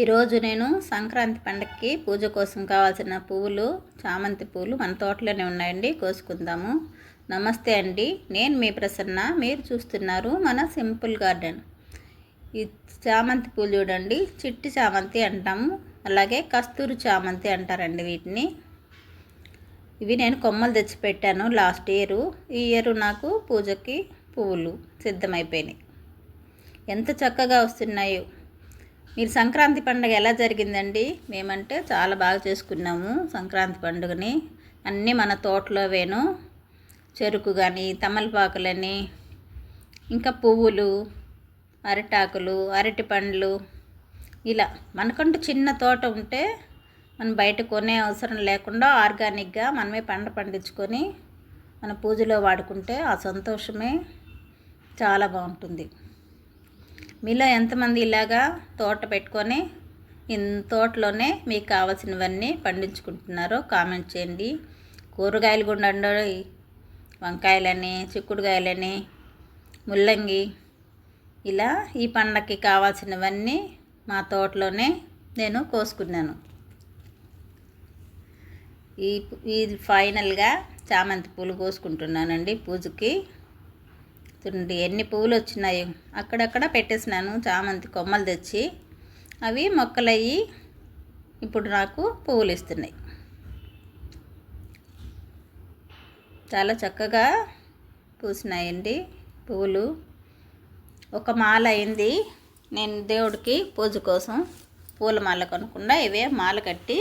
ఈరోజు నేను సంక్రాంతి పండగకి పూజ కోసం కావాల్సిన పువ్వులు చామంతి పువ్వులు మన తోటలోనే ఉన్నాయండి కోసుకుందాము. నమస్తే అండి నేను మీ ప్రసన్న మీరు చూస్తున్నారు మన సింపుల్ గార్డెన్. ఈ చామంతి పూలు చూడండి చిట్టి చామంతి అంటాము అలాగే కస్తూరి చామంతి అంటారండి వీటిని. ఇవి నేను కొమ్మలు తెచ్చిపెట్టాను లాస్ట్ ఇయర్. ఈ ఇయర్ నాకు పూజకి పువ్వులు సిద్ధమైపోయినాయి. ఎంత చక్కగా వస్తున్నాయో. మీరు సంక్రాంతి పండుగ ఎలా జరిగిందండి? మేమంటే చాలా బాగా చేసుకున్నాము సంక్రాంతి పండుగని. అన్నీ మన తోటలో వేను చెరుకు కానీ తమలపాకులని ఇంకా పువ్వులు అరిటాకులు అరటి పండ్లు ఇలా మనకంటూ చిన్న తోట ఉంటే మనం బయట కొనే అవసరం లేకుండా ఆర్గానిక్గా మనమే పంట పండించుకొని మన పూజలో వాడుకుంటే ఆ సంతోషమే చాలా బాగుంటుంది. మీలో ఎంతమంది ఇలాగా తోట పెట్టుకొని ఇన్ తోటలోనే మీకు కావాల్సినవన్నీ పండించుకుంటున్నారో కామెంట్ చేయండి. కూరగాయలు కూడా ఉండండి వంకాయలని చిక్కుడుకాయలని ముల్లంగి ఇలా ఈ పండగకి కావాల్సినవన్నీ మా తోటలోనే నేను కోసుకున్నాను. ఈ ఈ ఫైనల్గా చామంతి పూలు కోసుకుంటున్నానండి పూజకి. చూడండి ఎన్ని పువ్వులు వచ్చినాయి అక్కడక్కడ పెట్టేసినాను చామంతి కొమ్మలు తెచ్చి. అవి మొక్కలయ్యి ఇప్పుడు నాకు పువ్వులు ఇస్తున్నాయి చాలా చక్కగా పూసినాయండి పువ్వులు. ఒక మాల అయింది. నేను దేవుడికి పూజ కోసం పూల మాల కొనకుండా ఇవే మాల కట్టి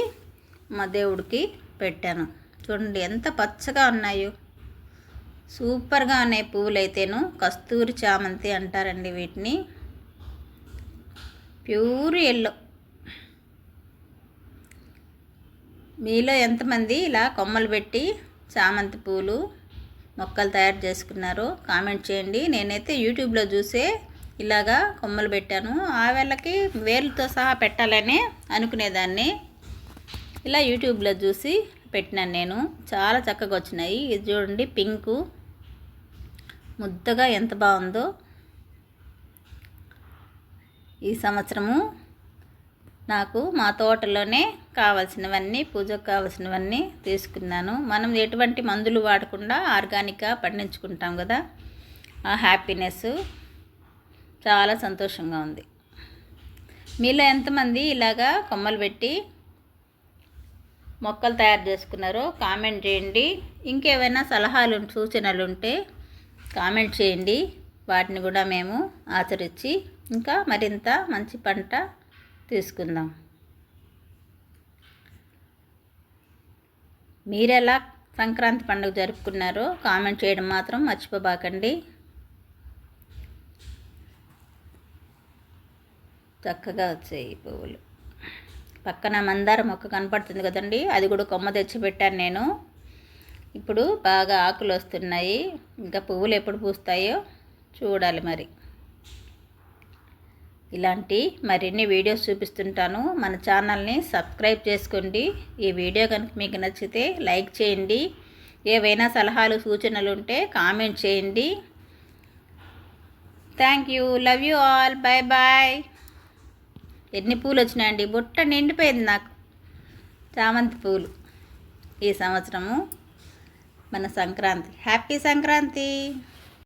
మా దేవుడికి పెట్టాను. చూడండి ఎంత పచ్చగా ఉన్నాయో. సూపర్గా ఉన్నాయి పువ్వులు అయితేను కస్తూరి చామంతి అంటారండి వీటిని. Pure yellow. మీలో ఎంతమంది ఇలా కొమ్మలు పెట్టి చామంతి పూలు మొక్కలు తయారు చేసుకున్నారో కామెంట్ చేయండి. నేనైతే యూట్యూబ్లో చూసే ఇలాగా కొమ్మలు పెట్టాను. ఆ వేళ్ళకి వేర్లతో సహా పెట్టాలని అనుకునేదాన్ని. ఇలా యూట్యూబ్లో చూసి పెట్టినాను నేను. చాలా చక్కగా వచ్చినాయి. ఇది చూడండి పింకు. ముద్దగా ఎంత బాగుందో ఈ సంవత్సరము నాకు మా తోటలోనే కావాల్సినవన్నీ పూజకు కావాల్సినవన్నీ తీసుకున్నాను. మనం ఎటువంటి మందులు వాడకుండా ఆర్గానిక్గా పండించుకుంటాం కదా. ఆ హ్యాపీనెస్ చాలా సంతోషంగా ఉంది. మీలో ఎంతమంది ఇలాగా కొమ్మలు పెట్టి మొక్కలు తయారు చేసుకున్నారో కామెంట్ చేయండి. ఇంకేమైనా సలహాలు సూచనలు ఉంటే కామెంట్ చేయండి. వాటిని కూడా మేము ఆచరించి ఇంకా మరింత మంచి పంట తీసుకుందాం. మీరెలా సంక్రాంతి పండుగ జరుపుకున్నారో కామెంట్ చేయడం మాత్రం మర్చిపోబాకండి. చక్కగా వచ్చాయి పువ్వులు. పక్కన మందార మొక్క కనపడుతుంది కదండి. అది కూడా కొమ్మ తెచ్చి పెట్టాను నేను. ఇప్పుడు బాగా ఆకులు వస్తున్నాయి. ఇంకా పువ్వులు ఎప్పుడు పూస్తాయో చూడాలి మరి. ఇలాంటి మరిన్ని వీడియోస్ చూపిస్తుంటాను. మన ఛానల్ని సబ్స్క్రైబ్ చేసుకోండి. ఈ వీడియో కనుక మీకు నచ్చితే లైక్ చేయండి. ఏవైనా సలహాలు సూచనలు ఉంటే కామెంట్ చేయండి. Thank you. Love you all. Bye bye. ఎన్ని పూలు వచ్చినాయండి? బుట్ట నిండిపోయింది నాకు. చామంతి పూలు ఈ సంవత్సరము. మన సంక్రాంతి. హ్యాపీ సంక్రాంతి!